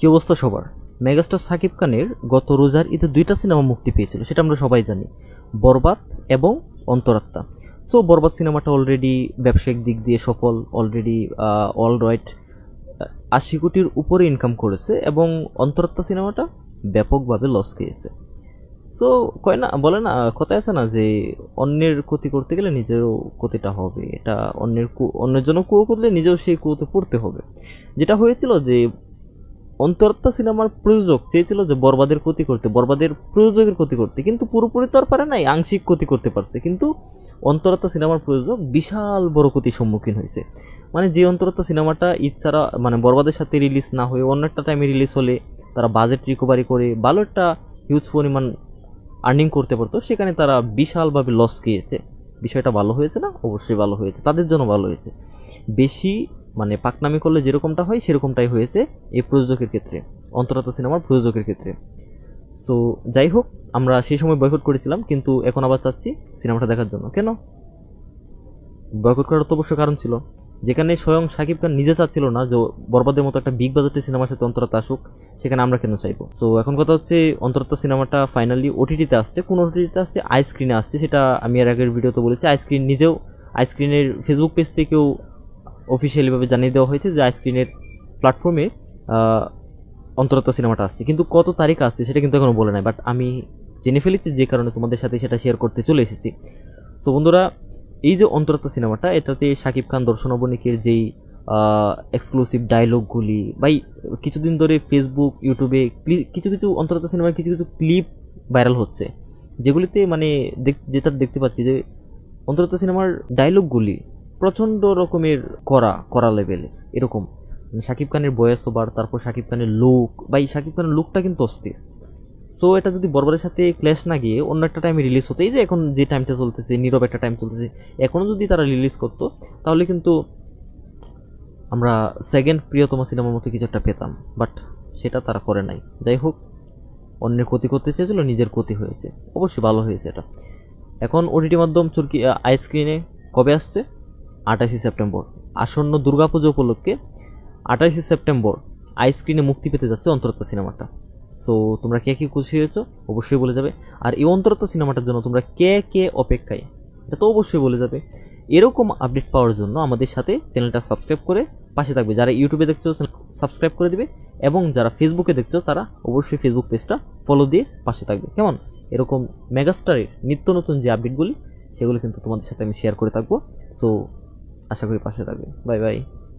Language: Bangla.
কি অবস্থা সবার? মেগাস্টার সাকিব খানের গত রোজার ঈদে দুইটা সিনেমা মুক্তি পেয়েছিল, সেটা আমরা সবাই জানি। বরবাদ এবং অন্তরাত্মা। সো বরবাদ সিনেমাটা অলরেডি ব্যবসায়িক দিক দিয়ে সফল অলরেডি অল রাইট আশি কোটির উপরে ইনকাম করেছে এবং অন্তরাত্মা সিনেমাটা ব্যাপকভাবে লস খেয়েছে। সো কয় না, বলে না কথায় আছে না যে অন্যের ক্ষতি করতে গেলে নিজেরও ক্ষতিটা হবে। এটা অন্যের কু- অন্যের জন্য কুয়ো করলে নিজেও সেই কুয়োতে পড়তে হবে। যেটা হয়েছিল যে অন্তরাত্মা সিনেমার প্রযোজক চেয়েছিল যে বরবাদের ক্ষতি করতে, বরবাদের প্রযোজকের ক্ষতি করতে, কিন্তু পুরোপুরি তো আর পারে নাই, আংশিক ক্ষতি করতে পারছে। কিন্তু অন্তরাত্মা সিনেমার প্রযোজক বিশাল বড় ক্ষতির সম্মুখীন হয়েছে। মানে যে অন্তরাত্মা সিনেমাটা ইচ্ছারা মানে বরবাদের সাথে রিলিজ না হয়ে অন্য একটা টাইমে রিলিজ হলে তারা বাজেট রিকভারি করে ভালো একটা হিউজ পরিমাণ আর্নিং করতে পারতো, সেখানে তারা বিশালভাবে লস খেয়েছে। বিষয়টা ভালো হয়েছে না? অবশ্যই ভালো হয়েছে। তাদের জন্য ভালো হয়েছে। বেশি মানে পাকনামি করলে যেরকমটা হয়, সেরকমটাই হয়েছে এই প্রযোজকের ক্ষেত্রে, অন্তরাত্মা সিনেমার প্রযোজকের ক্ষেত্রে। সো যাই হোক, আমরা সেই সময় বয়কট করেছিলাম, কিন্তু এখন আবার চাচ্ছি সিনেমাটা দেখার জন্য। কেন? বয়কট করার তো অবশ্য কারণ ছিল। যেখানে স্বয়ং সাকিব খান নিজে চাচ্ছিল না যে বরবাদের মতো একটা বিগ বাজেটের সিনেমার সাথে অন্তরাত্মা আসুক, সেখানে আমরা কেন চাইব? সো এখন কথা হচ্ছে অন্তরাত্মা সিনেমাটা ফাইনালি ওটিটিতে আসছে। কোন ওটিটিতে আসছে? আইস্ক্রিনে আসছে। সেটা আমি এর আগের ভিডিওতে বলেছি। আইস্ক্রিন নিজেও আইস্ক্রিনের ফেসবুক পেজ থেকেও অফিসিয়ালিভাবে জানিয়ে দেওয়া হয়েছে যে আইস্ক্রিনের প্ল্যাটফর্মে অন্তরাত্মা সিনেমাটা আসছে। কিন্তু কত তারিখ আসছে সেটা কিন্তু এখনও বলে নাই। বাট আমি জেনে ফেলেছি যে কারণে তোমাদের সাথে সেটা শেয়ার করতে চলে এসেছি। সো বন্ধুরা, এই যে অন্তরাত্মা সিনেমাটা, এটাতে শাকিব খান দর্শন অবনিকের যেই এক্সক্লুসিভ ডায়লগগুলি বা কিছুদিন ধরে ফেসবুক ইউটিউবে কিছু কিছু অন্তরাত্মা সিনেমার কিছু কিছু ক্লিপ ভাইরাল হচ্ছে। যেগুলিতে মানে যেটা দেখতে পাচ্ছি যে অন্তরাত্মা সিনেমার ডায়লগগুলি প্রচণ্ড রকমের করা করা লেভেলে এরকম। মানে শাকিব খানের বয়স ওভার তারপর শাকিব খানের লুক বা এই শাকিব খানের লুকটা কিন্তু অস্থির। সো এটা যদি বরবারের সাথে ক্ল্যাশ না গিয়ে অন্য একটা টাইমে রিলিজ হতো, এই যে এখন যে টাইমটা চলতেছে, নীরব একটা টাইম চলতেছে এখনও যদি তারা রিলিজ করতো, তাহলে কিন্তু আমরা সেকেন্ড প্রিয়তম সিনেমার মতো কিছু একটা পেতাম। বাট সেটা তারা করে নাই। যাই হোক, অন্যের ক্ষতি করতে চেয়েছিল, নিজের ক্ষতি হয়েছে। অবশ্যই ভালো হয়েছে এটা। এখন ওটিটি মাধ্যম চুরকি আইসক্রিনে কবে আসছে? আঠাশে সেপ্টেম্বর। আসন্ন দুর্গাপুজো উপলক্ষে আঠাশে সেপ্টেম্বর আইস্ক্রিনে মুক্তি পেতে যাচ্ছে অন্তরত্ব সিনেমাটা। সো তোমরা কে কে খুশি হয়েছো অবশ্যই বলে যাবে। আর এই অন্তরত্ব সিনেমাটার জন্য তোমরা কে কে অপেক্ষায়, এটা তো অবশ্যই বলে যাবে। এরকম আপডেট পাওয়ার জন্য আমাদের সাথে চ্যানেলটা সাবস্ক্রাইব করে পাশে থাকবে। যারা ইউটিউবে দেখছ, সাবস্ক্রাইব করে দিবে এবং যারা ফেসবুকে দেখছ, তারা অবশ্যই ফেসবুক পেজটা ফলো দিয়ে পাশে থাকবে। কেমন? এরকম মেগাস্টারের নিত্য নতুন যে আপডেটগুলি সেগুলো কিন্তু তোমাদের সাথে আমি শেয়ার করে থাকব। সো আশা করি পাশে থাকবে বাই বাই।